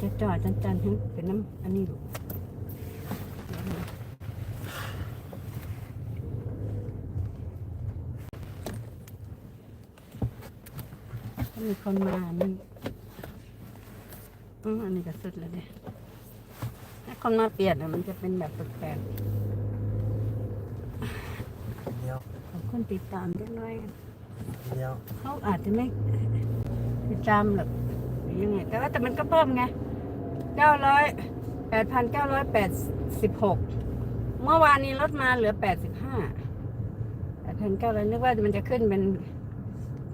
จะจอดจันจันๆฮะเป็นน้ำอันนี้ลูกถ้ามีคนมานี่อืมอันนี้ก็สุดแล้วเนี่ยถ้าคนมาเปลี่ยนอะมันจะเป็นแบบแปลกเดียวๆขอบคุณติดตามด้วยหน่อยเดียวเขาอาจจะไม่ติดตามหรอกหรือยังไงแต่ว่าแต่มันก็เพิ่มไง เก้าร้อยแปดพันเก้าร้อยแปดสิบหกเมื่อวานนี้ลดมาเหลือแปดสิบห้าแปดพันเก้าร้อยนึกว่ามันจะขึ้นเป็น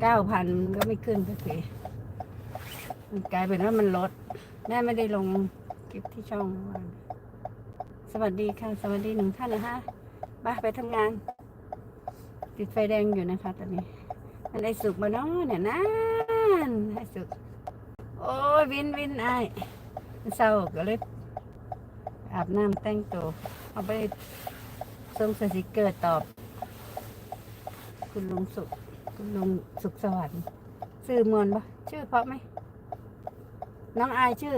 เก้าพันก็ไม่ขึ้นสักทีมันกลายเป็นว่ามันลด แม่ไม่ได้ลงคลิปที่ช่องเมื่อวานสวัสดีค่ะ สวัสดีหนึ่งท่านนะฮะมาไปทำงาน ติดไฟแดงอยู่นะคะตอนนี้ มันได้สุกมาเนาะเนี่ยนั่นได้สุก โอ้ยวินวินไอ เศร้าก็เลยอาบน้ำแต่งตัวเอาไปส่งสติกเกอร์ตอบ คุณลุงสุข คุณลุงสุขสวัสดิ์ชื่อมวลปะชื่อเพราะไหม น้องอายชื่อ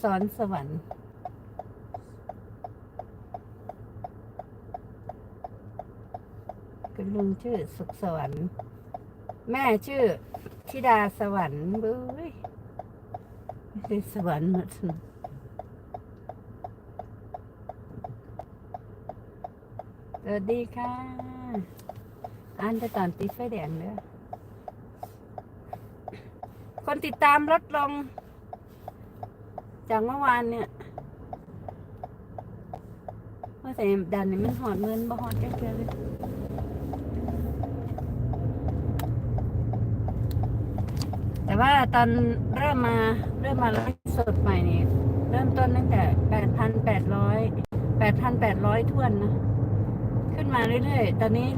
สอนสวรรค์คุณลุงชื่อสุขสวรรค์ แม่ชื่อธิดาสวรรค์บุ้ย ไม่ใช่สวรรค์หมดสวัสดีค่ะอ่านจะตอนติดไฟแดงเด้อคนติดตามลดลง จากเมื่อวานเนี่ยเมื่อใส่ดันนี่มันหอดเงินบ่หอดแค่เกินเลย แต่ ว่าตอนเริ่มมาเริ่มมาไลฟ์สดใหม่นี่เริ่มต้นตั้งแต่แปดพันแปดร้อยแปดพันแปดร้อยทวนนะ ขึ้นมาเรื่อยๆ ตอนนี้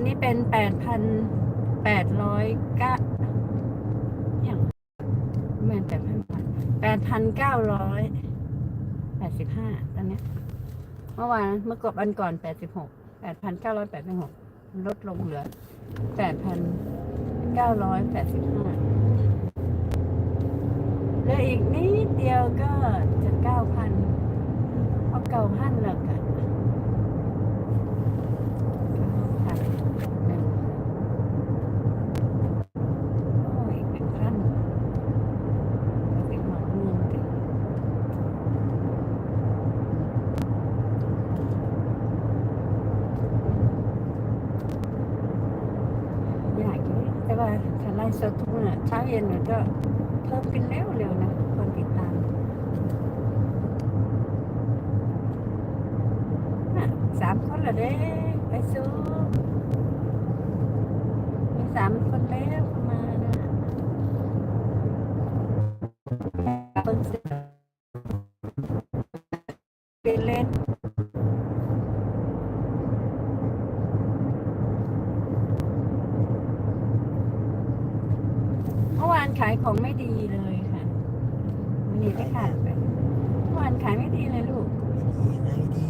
นนี้เป็นแปดพันแปดร้อยเก้าอย่างแม่นแปดพันแปดพันเก้าร้อยแปดสิบห้าตอนนี้เมื่อวานเมื่อกบอันก่อนแปดสิบหกแปดพันเก้าร้อยแปดสิบหกลดลงเหลือแปดพันเก้าร้อยแปดสิบห้า ลืออีกนิดเดียวก็จะเก้าพันเอาเก้าพันแล้วกันเก้าพันหน่อยเป็นพันเป็นหมดเงินกันอยากอยู่แต่ว่าถ้าไล่สดทุกวันอะเช้าเย็นมันก็ เพิ่มขึ้นเร็วเร็วๆนะคนติดตามสามคนละเด้ไปสู้มีสามคนแล้ว ขายไม่ดีเลยลูกยังไงดี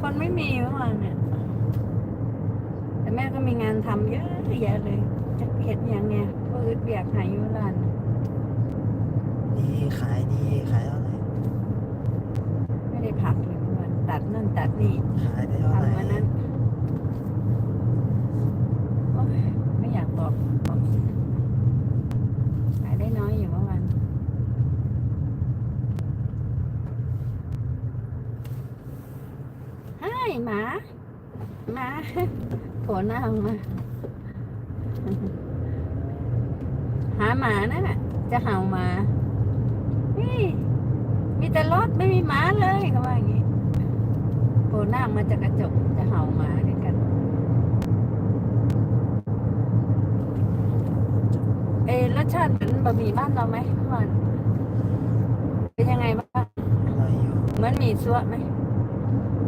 คนไม่มีเมื่อวานเนี่ยแต่แม่ก็มีงานทำเยอะแยะเลยจะเห็ดอย่างเนี้ยเพื่อเบียกหายอยุรานดีขายดีขายเท่าไหร่ไม่ได้พักเลยเมื่อวานตัดนั่นตัดนี่ขายได้เท่าไหร่ทำมานั้นโอ๊ยไม่อยากบอกบอกขายได้น้อยอยู่เมื่อวานให้หมาหมา โผล่หน้าออกมา หาหมานั่นน่ะ จะเห่าหมานี่มีแต่รถไม่มีหมาเลยเขาว่าอย่างนี้โผล่หน้าออกมาจากกระจกจะเห่าหมาด้วยกัน เอะรสชาติเหมือนบะหมี่บ้านเราไหมเมื่อวานเป็นยังไงบ้างอะไรอยู่เหมือนหมี่ซัวไหม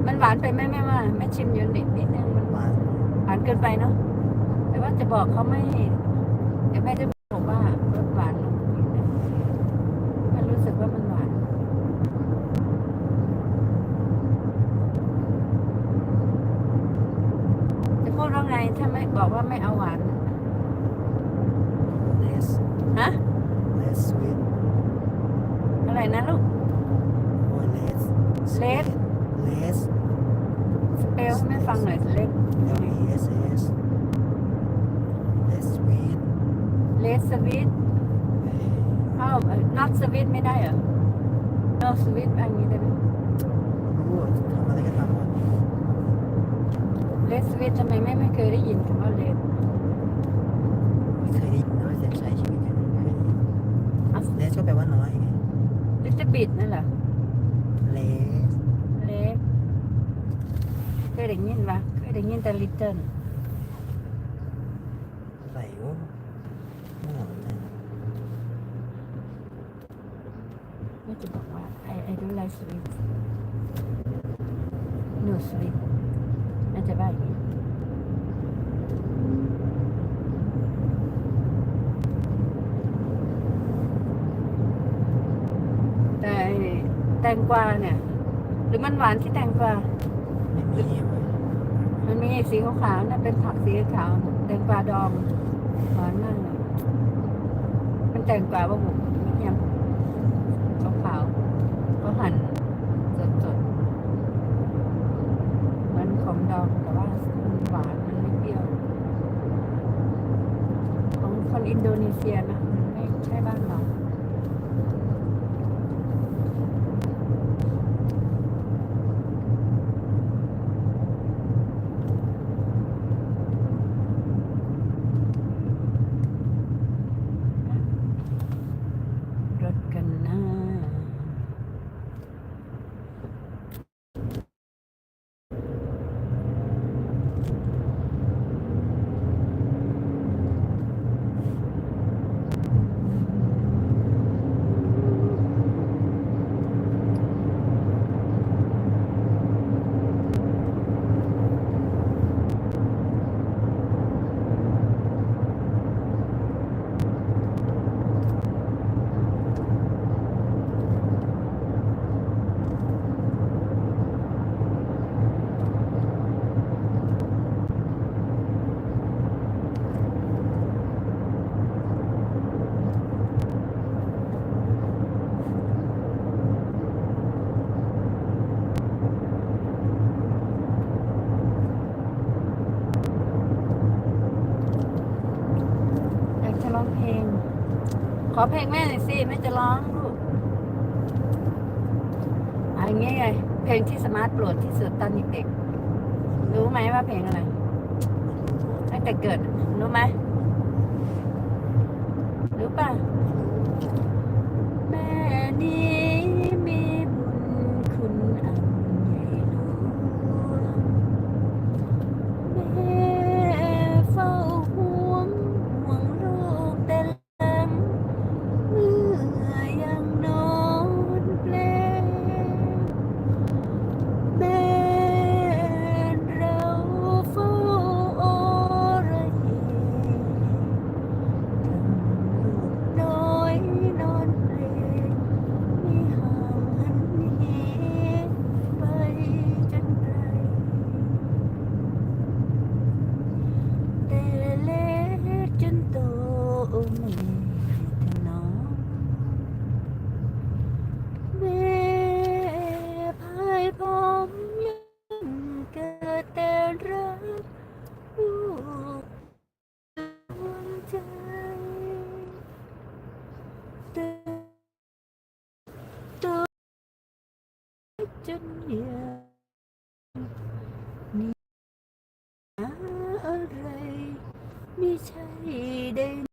มันหวานไปไหมแม่ว่าแม่ชิมอยู่นิดนิดนึง มันหวานหวานเกินไปเนาะแต่ว่าจะบอกเขาไม่เดี๋ยวแม่จะบอกว่าลดหวานลงนิดนึงมันรู้สึกว่ามันหวาน จะพูดว่าไงถ้าไม่บอกว่าไม่เอาหวาน เลส ฮะ เลสสวีท อะไรนะลูก โอ้ยเลส Less เลส สเปลให้แม่ฟังหน่อยเล็ก L E S S เลสสวีท เลสสวิตอ้าว not สวิตไม่ได้เหรอ no สวิตอันนี้ได้ไหม รู้ว่าทำอะไรก็ทำหมด เลสสวิตทำไมแม่ไม่เคยได้ยินคำว่าเลสไม่เคยได้ยินด้วยแต่ใช้ชีวิตกันไม่เคยได้ยินเลสก็แปลว่าน้อยไงลิตบิดนั่นเหรอเลสเลสเคยได้ยินปะเคยได้ยินแต่ลิตเติ้ลไหลวะมั่วเลย แม่จะบอกว่า I I don't like sweet no sweet แม่จะว่าอย่างนี้แต่ไอ้แตงกวาเนี่ย หรือมันหวานที่แตงกวา ไม่มีอะมันมีสีขาวๆนั่นเป็นผักสีขาวแตงกวาดองหวานมากเลยมันแตงกวาบะบุกมียำขาวๆก็หั่นสดๆเหมือนของดองแต่ว่ามันหวานมันไม่เปรี้ยว ของคนอินโดนีเซียนะมันไม่ใช่บ้านเรา รถกันหน้า อยากจะร้องเพลง ขอเพลงแม่หน่อยสิแม่จะร้องลูกอะไรเงี้ยไงเพลงที่สมาร์ทโปรดที่สุดตอนเด็กๆรู้ไหมว่าเพลงอะไรตั้งแต่เกิด ไม่ใช่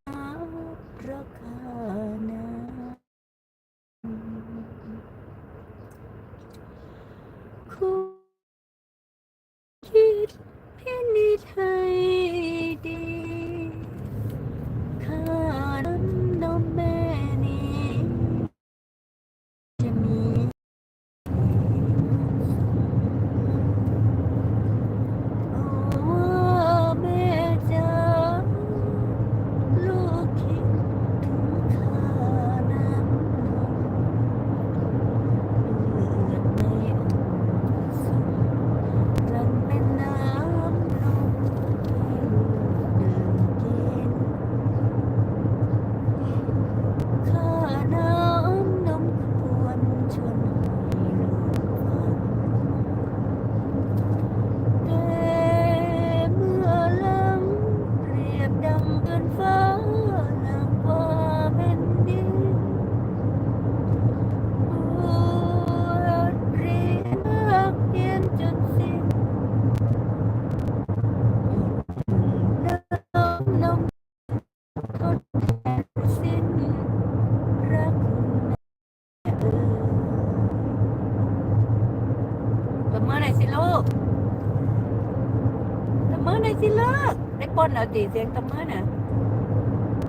สิเลิกได้ป้นเอาตีเสียงตะเมื่อน่ะ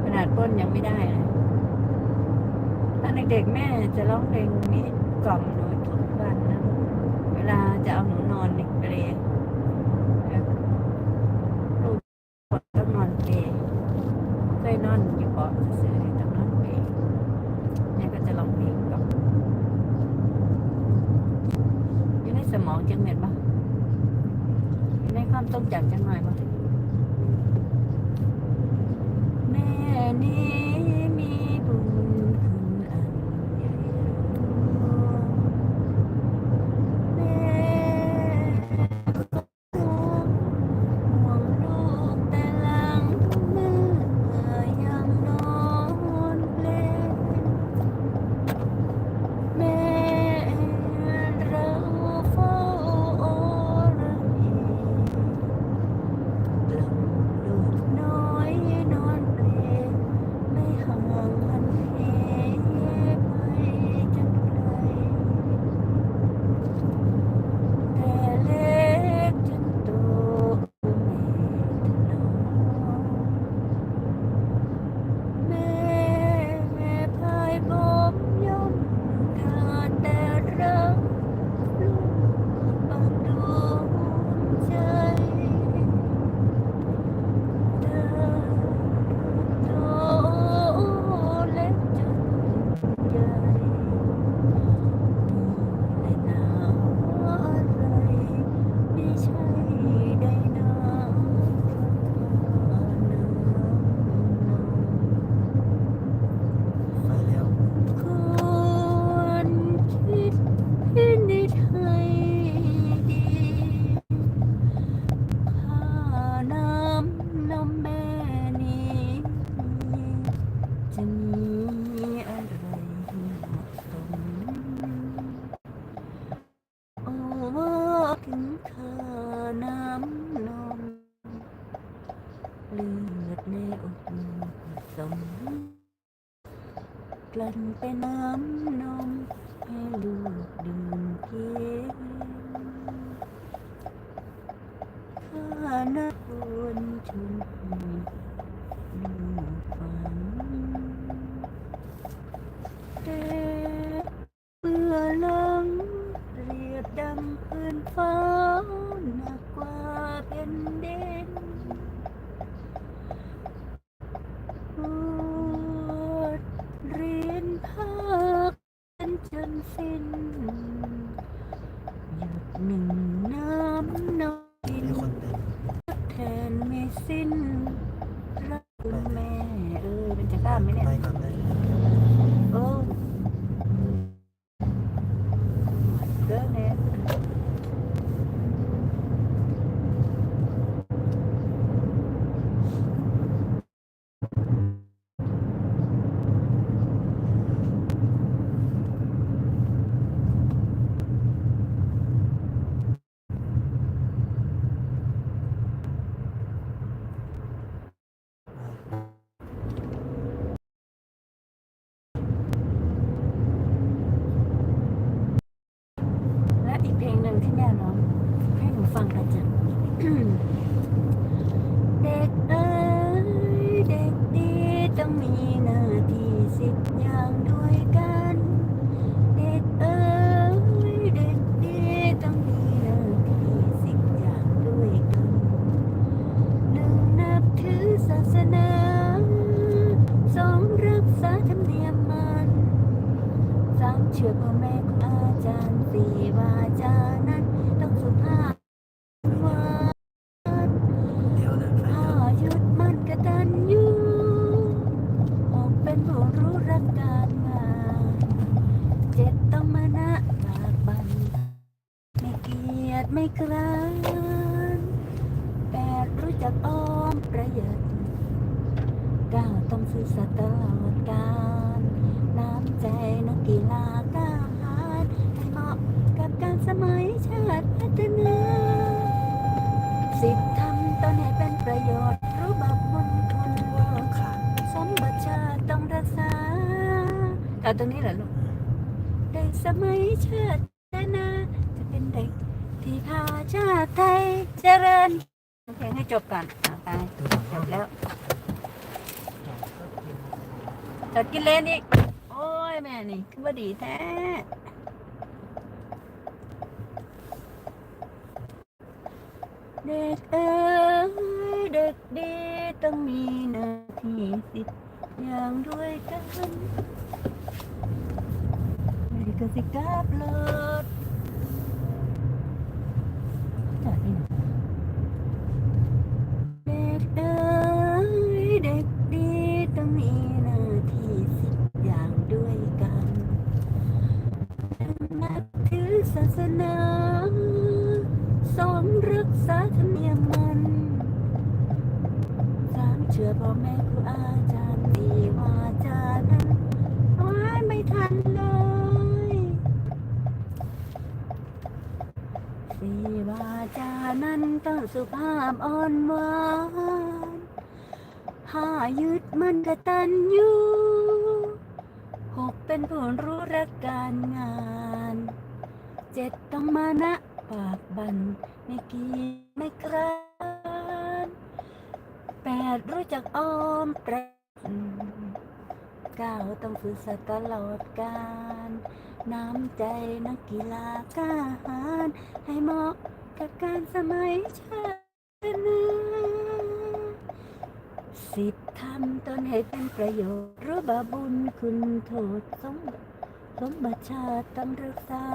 ขนาดป้นยังไม่ได้เลยตอนเด็กๆแม่จะร้องเพลงนี้กล่อมหนูทุกวันนะเวลาจะเอาหนูนอนเนี่ย ดไม่เกลินแปดรู้จักอ้อมประหยัดเก้าต้องซื่อสัตย์ตลอดการน้ำใจนักกีฬาก้าหารให้เหมาะกับการสมัยชาติพัฒนาสิบทำตอนให้เป็นประโยชน์รู้บักบุญคุณสมบัติชาติต้องรักษาเอาตรงนี้เหรอลูกแต่สมัยชาตินาจะเป็นเด็ก ทีพาชาไทยเจริญเพลงให้จบก่อนอไปจบแล้วจดกินเล่นอีก โอ้ยแม่นี่คือว่ดีแท้เด็กเอ๋ยเด็กดีต้องมีหน้าที่สิทธิ์อย่างด้วยกันเด็กก็สิกับรถ ภาพอ่อนหวานห้ายึดมันกระตัญญูหกเป็นผู้รู้รักการงานเจ็ดต้องมานะปากบันไม่กีไม่กรานแปดรู้จักอ้อมประเก้าต้องฝึกสัตว์ตลอดการน้ำใจนักกีฬากล้าหาญให้เหมาะกับการสมัยชา สิทธิทำตนให้เป็นประโยชน์รู้บาบุญคุณโทษสมสมบัติชาติต้องรักษา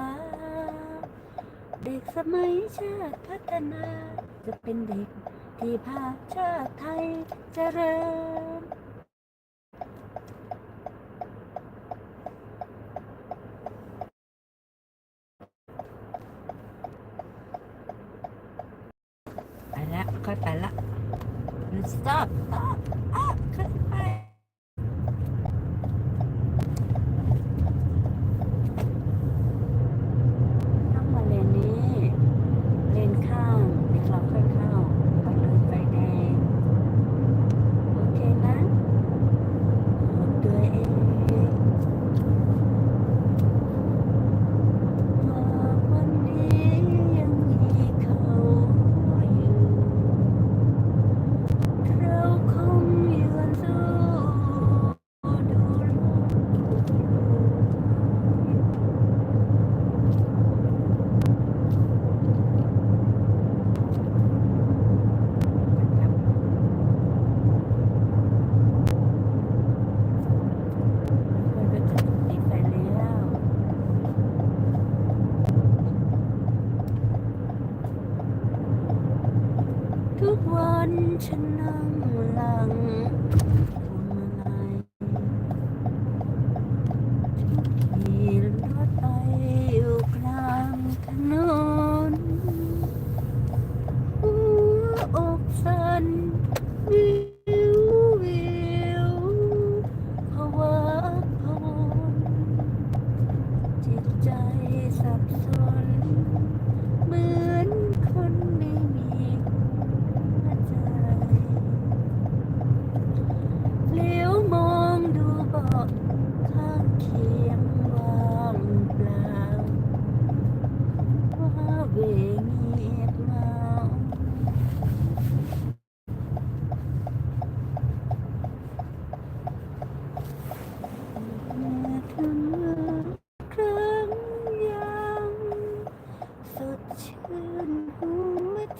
เด็กสมัยชาติพัฒนา จะเป็นเด็กที่พาชาติไทยเจริญ ไปละค่อยไปละ stop stop อะขึ้นไป ต้องมาเลนนี้ เลนข้างเดี๋ยวเราค่อยเข้าไปเลยไฟแดง โอเคนะบอกตัวเองบอกวันนี้ยังมีเขาอยู่ เราคงยืนสู้ดูโลก มันก็จะติดไปแล้ว อนฉันนั่งหลัง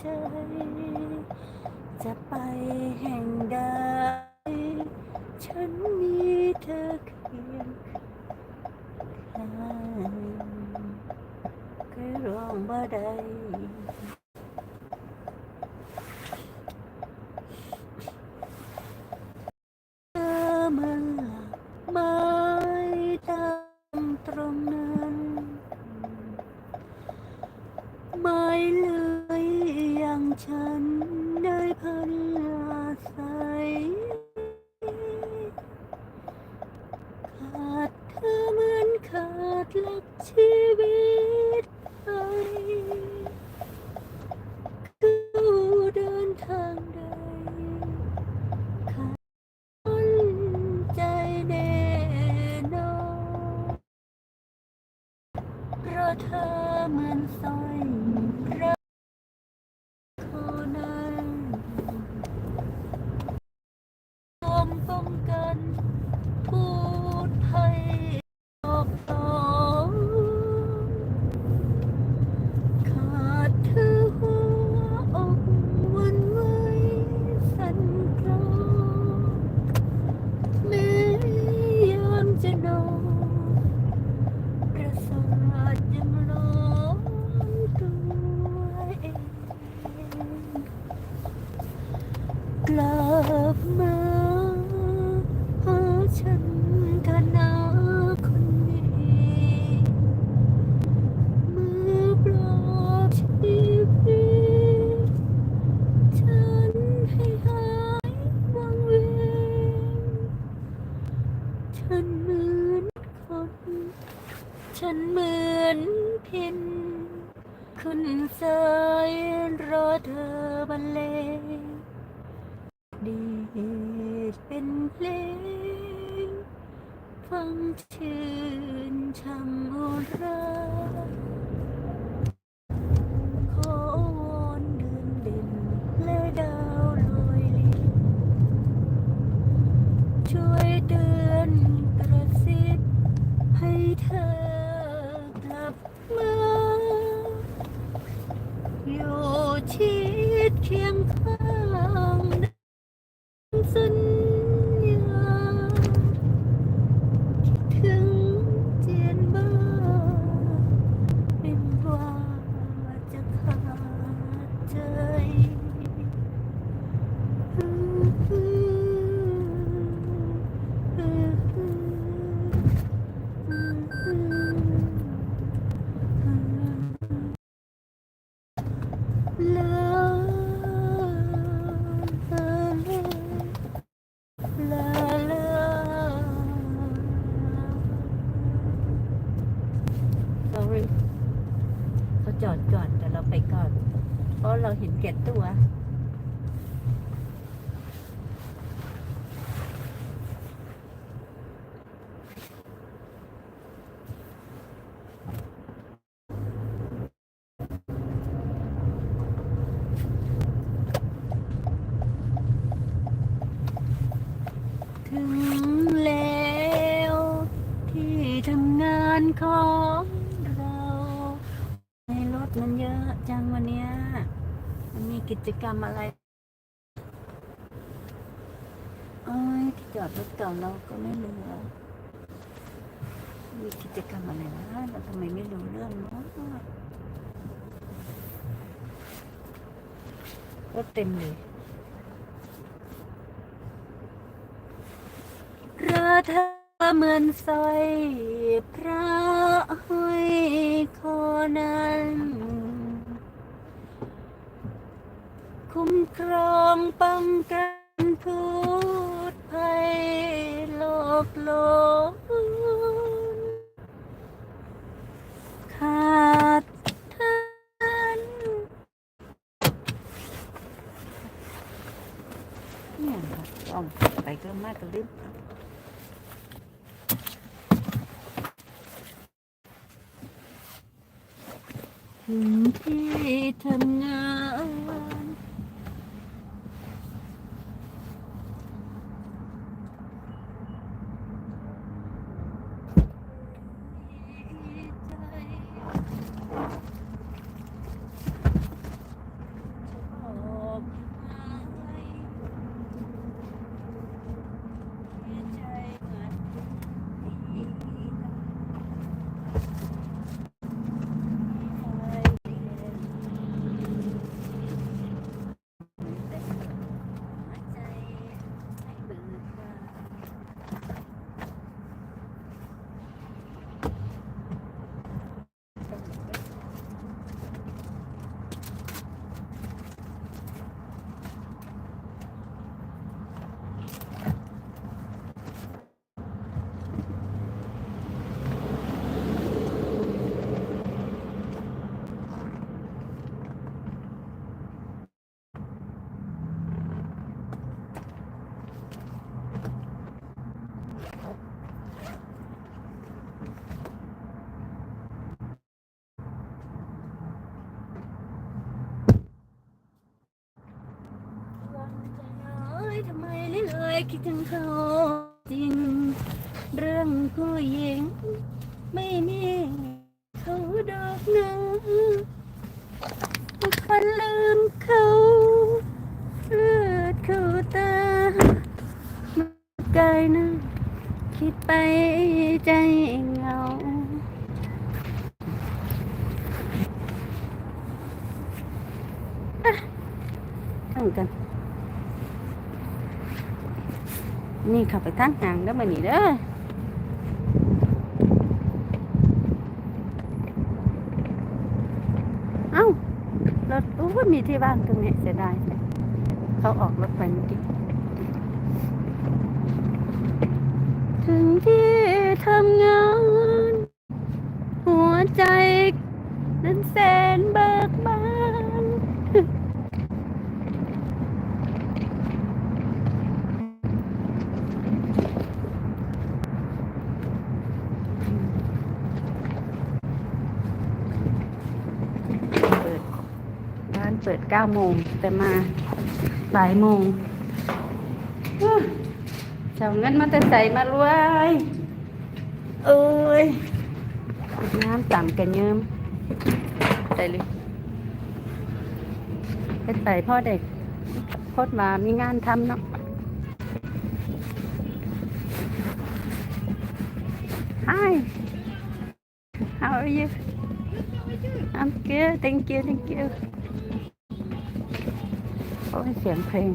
ใจ จะไปแห่ง เพราะเธอ ของเราในรถมันเยอะจังวันเนี้ยมันมีกิจกรรมอะไรเอ้ยที่จอดรถเก่าเราก็ไม่รู้อมีกิจกรรมอะไรนะเราทำไมไม่รู้เรื่องเนาะรถเต็มเลยพระเธอ เหมือนสร้อยพระห้อยคอนั้น คุ้มครองป้องกันพูดภัยโลกโลนขาดท่านเนี่ยค่ะต้องไปก็มากกลืม ถึงที่ทำงานทำไมนี่เลย คิดถึงเขาจริง เรื่องผู้หญิง ไม่มีเขาดอกนะคนลืมเขาเลือดเข้าตามันไกลนะคิดไปใจเหงาตั้งกัน นี่เขับไปทางห่างแล้วมานี่เด้อเอ้ารถโอ้ยมีที่ว่างตรงนี้เสียดายเขาออกรถไปเมื่อกี้ถึงที่ทำงาน หัวใจนั้นแสนเบิกบาน เปิดร้านเปิดเก้าโมงแต่มาบ่ายโมงเจ้าเงินมาแต่ใส่มารวยเอ้ยน้ำต่ำกันเยิมใส่เลยไปใส่พ่อเด็กโคตรมามีงานทำเนาะ Hi How are you I'm good thank you thank you โอ้ยเสียงเพลง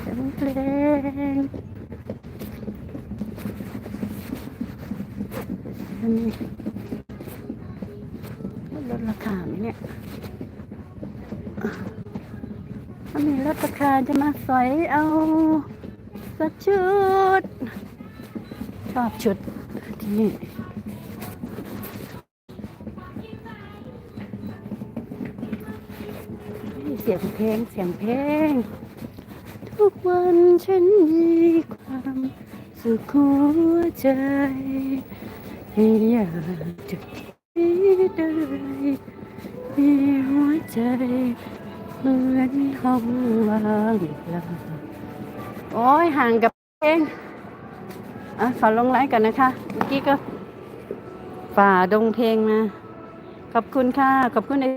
เสียงเพลงอันนี้ลดราคาไหมเนี่ยถ้ามีลดราคาจะมาสอยเอาสักชุด ชอบชุดที่นี่ ยงเพลงเสียงเพลง ทุกวันฉันมีความสุขหัวใจอยากจะคิดอะไรมีหัวใจเหมือนห้องว่างเปล่าโอ้ยห่างกับเพลงอะขอลงไลน์กันนะคะ เมื่อกี้ก็ฝ่าดงเพลงมา ขอบคุณค่ะ ขอบคุณใน